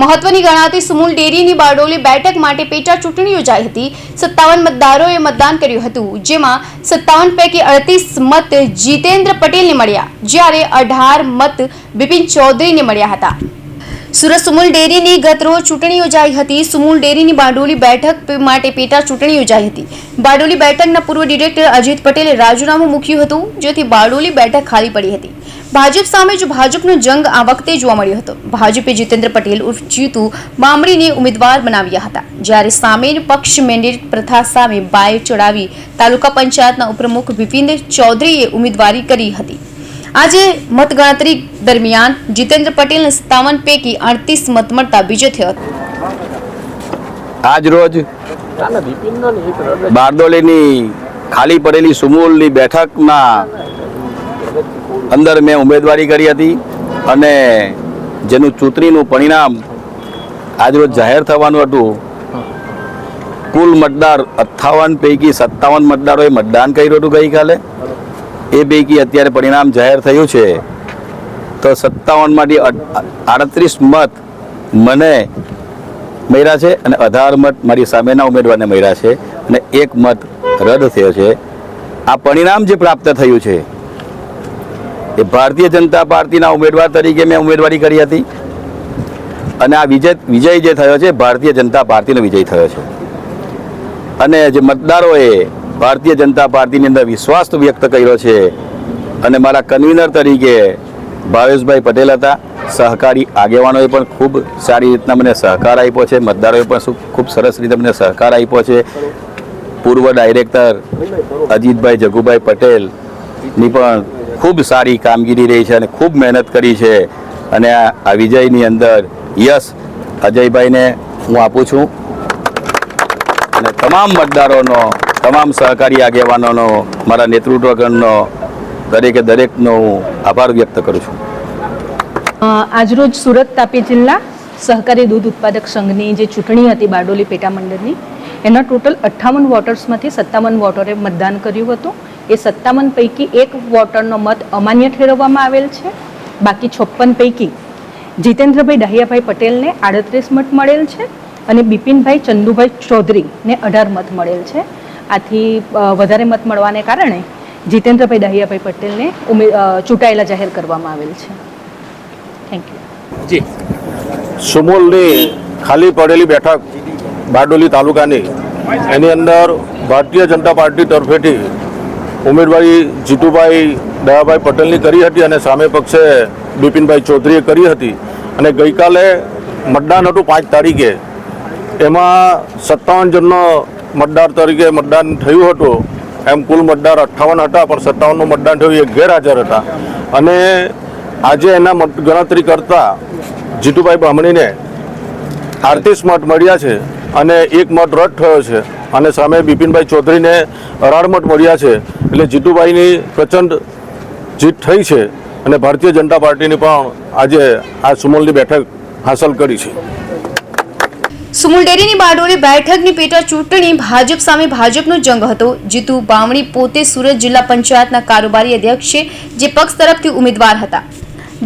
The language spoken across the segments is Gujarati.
મહત્વની ગણાતી સુમુલ ડેરીની બારડોલી બેઠક માટે પેટા ચૂંટણી યોજાઈ હતી. સત્તાવન મતદારોએ મતદાન કર્યું હતું, જેમાં સત્તાવન પૈકી અડતીસ મત જીતેન્દ્ર પટેલને મળ્યા, જ્યારે અઢાર મત બિપિન ચૌધરીને મળ્યા હતા. સુરત સુમુલ ડેરીની ગત રોજ ચૂંટણી યોજાઈ હતી. સુમૂલ ડેરીની બારડોલી બેઠક માટે પેટા ચૂંટણી યોજાઈ હતી. બારડોલી બેઠકના પૂર્વ ડિરેક્ટર અજીત પટેલે રાજીનામું મૂક્યું હતું, જેથી બારડોલી બેઠક ખાલી પડી હતી. ભાજપ સામે જ ભાજપનો જંગ આ વખતે જોવા મળ્યો હતો. ભાજપે જીતેન્દ્ર પટેલ ઉર્ફ જીતુ બામણીને ઉમેદવાર બનાવ્યા હતા. જ્યારે સામે પક્ષ મેન્ડેટ પ્રથા સામે બાય ચડાવી તાલુકા પંચાયતના ઉપપ્રમુખ બિપિન ચૌધરીએ ઉમેદવારી કરી હતી. આજે મતગણતરી દરમિયાન જીતેન્દ્ર પટેલને સત્તાવન પૈકી અડતીસ મત મળતા વિજય થયો હતો. આજ રોજ બારડોલીની ખાલી પડેલી સુમૂલની બેઠકના અંદર મેં ઉમેદવારી કરી હતી અને જેનું ચૂંટણીનું પરિણામ આજરોજ જાહેર થવાનું હતું. કુલ મતદાર અઠ્ઠાવન પૈકી સત્તાવન મતદારોએ મતદાન કર્યું હતું ગઈકાલે. એ પૈકી અત્યારે પરિણામ જાહેર થયું છે. તો સત્તાવનમાંથી આડત્રીસ મત મને મળ્યા છે અને અઢાર મત મારી સામેના ઉમેદવારને મળ્યા છે અને એક મત રદ થયો છે. આ પરિણામ જે પ્રાપ્ત થયું છે એ ભારતીય જનતા પાર્ટીના ઉમેદવાર તરીકે મેં ઉમેદવારી કરી હતી. અને આ વિજય વિજય જે થયો છે, ભારતીય જનતા પાર્ટીનો વિજય થયો છે. અને જે મતદારોએ ભારતીય જનતા પાર્ટીની અંદર વિશ્વાસ વ્યક્ત કર્યો છે. અને મારા કન્વીનર તરીકે ભાવેશભાઈ પટેલ હતા. સહકારી આગેવાનોએ પણ ખૂબ સારી રીતના મને સહકાર આપ્યો છે. મતદારોએ પણ ખૂબ સરસ રીતે મને સહકાર આપ્યો છે. પૂર્વ ડાયરેક્ટર અજીતભાઈ જગુભાઈ પટેલની પણ ખૂબ સારી કામગીરી રહી છે અને ખૂબ મહેનત કરી છે. અને આ વિજયની અંદર યશ અજયભાઈને હું આપું છું. અને તમામ મતદારોનો તમામ સહકારી આગેવાનોનો, મારા નેતૃત્વગણનો, દરેકે દરેકનો હું આભાર વ્યક્ત કરું છું. આજરોજ સુરત તાપી જિલ્લા સહકારી દૂધ ઉત્પાદક સંઘની જે ચૂંટણી હતી બારડોલી પેટા મંડળની, એના ટોટલ અઠ્ઠાવન વોટર્સમાંથી સત્તાવન વોટરે મતદાન કર્યું હતું. એ સત્તાવન પૈકી એક વોટરનો મત અમાન્ય ઠેરવવામાં આવેલ છે. બાકી છપ્પન પૈકી જીતેન્દ્રભાઈ ડહિયાભાઈ પટેલને આડત્રીસ મત મળેલ છે અને બિપિનભાઈ ચંદુભાઈ ચૌધરીને અઢાર મત મળેલ છે. આથી વધારે મત મળવાને કારણે જીતેન્દ્રભાઈ દહિયાભાઈ પટેલને ઉમે ચૂંટાયેલા જાહેર કરવામાં આવેલ છે. થેન્ક યુ જી. સુમોલની ખાલી પડેલી બેઠક બારડોલી તાલુકાની એની અંદર ભારતીય જનતા પાર્ટી તરફેથી ઉમેદવારી જીતુભાઈ દયાભાઈ પટેલની કરી હતી અને સામે પક્ષે બિપિનભાઈ ચૌધરીએ કરી હતી. અને ગઈકાલે મતદાન હતું પાંચ તારીખે. એમાં સત્તાવન જણનો મતદાર તરીકે મતદાન થયું હતું. એમ કુલ મતદાર અઠ્ઠાવન હતા, પણ સત્તાવનનું મતદાન થયું, એ ગેરહાજર હતા. અને આજે એના મત ગણતરી કરતાં જીતુભાઈ બ્રાહ્મણીને આડત્રીસ મત મળ્યા છે. અને એક મત રદ થયો છે. અને સામે બિપિનભાઈ ચૌધરીને અઢાર મળ્યા છે. એટલે જીતુભાઈની પ્રચંડ જીત થઈ છે અને ભારતીય જનતા પાર્ટીની પણ આજે આ સુમોલની બેઠક હાંસલ કરી છે. સુમુલ ડેરીની બારડોલી બેઠકની પેટા ચૂંટણી ભાજપ સામે ભાજપનો જંગ હતો. જીતુ બામણી પોતે સુરત જિલ્લા પંચાયતના કારોબારી અધ્યક્ષ છે, જે પક્ષ તરફથી ઉમેદવાર હતા.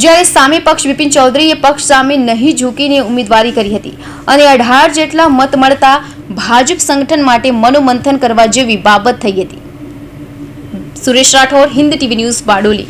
જ્યારે સામે પક્ષ બિપિન ચૌધરીએ પક્ષ સામે નહીં ઝૂકીને ઉમેદવારી કરી હતી અને અઢાર જેટલા મત મળતા ભાજપ સંગઠન માટે મનોમંથન કરવા જેવી બાબત થઈ હતી. Suresh Rathod, Hind TV news, Bardoli.